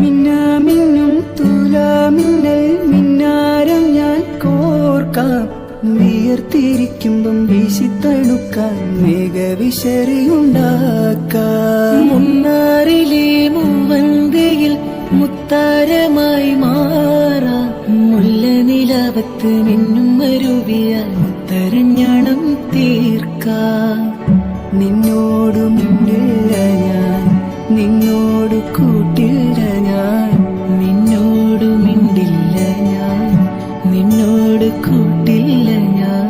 മിന്നാമിന്നും തുലാമിന്നൽ മിന്നാരം ഞാൻ കോർക്കാം. വിയർത്തിരിക്കുമ്പം വീശിത്തണുക്കാൻ മേഘവിശറിയുണ്ടാക്കാം. മുന്നാറിലെ മൂവന്തയിൽ മുത്താരമായി മാറാം. മുല്ല നിലവത്ത് മിന്നും മരുവിയാൽ മുത്തരഞ്ഞണം തീർക്കാം. നിന്നോടും ഞാൻ നിന്നോട് നിന്നോട് കൂട്ടില്ല ഞാൻ.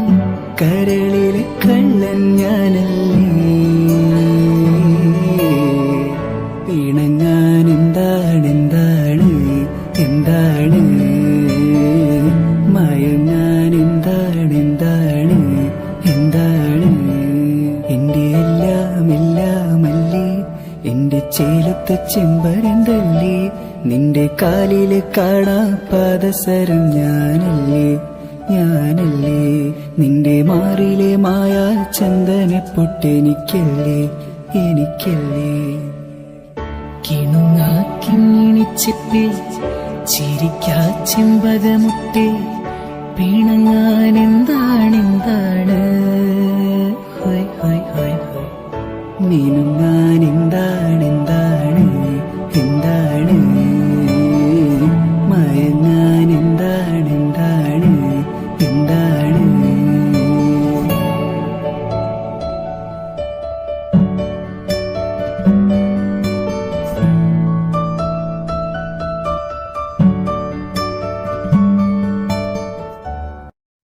കരളിലെ കണ്ണൻ ഞാനല്ലേ? പിണങ്ങാൻ എന്താണ് എന്താണ് എന്താണ്? എന്താണ് എന്റെ ചേലത്തെ ചെമ്പരന്തല്ലേ? നിന്റെ കാലിലെ കാണാ പാദസരം ഞാനല്ലേ ഞാനല്ലേ. നിന്റെ മാറിലെ മായ ചന്ദന പൊട്ടെനിക്കല്ലേ എനിക്കല്ലേ. കിണുങ്ങാ കിങ്ങിണിച്ചിപ്പി ചിരിക്കാ ചെമ്പകമുട്ടി പിണങ്ങാൻ എന്താണ് എന്താണ് ഹോയ് ഹോയ് എന്താണ് എന്താണ്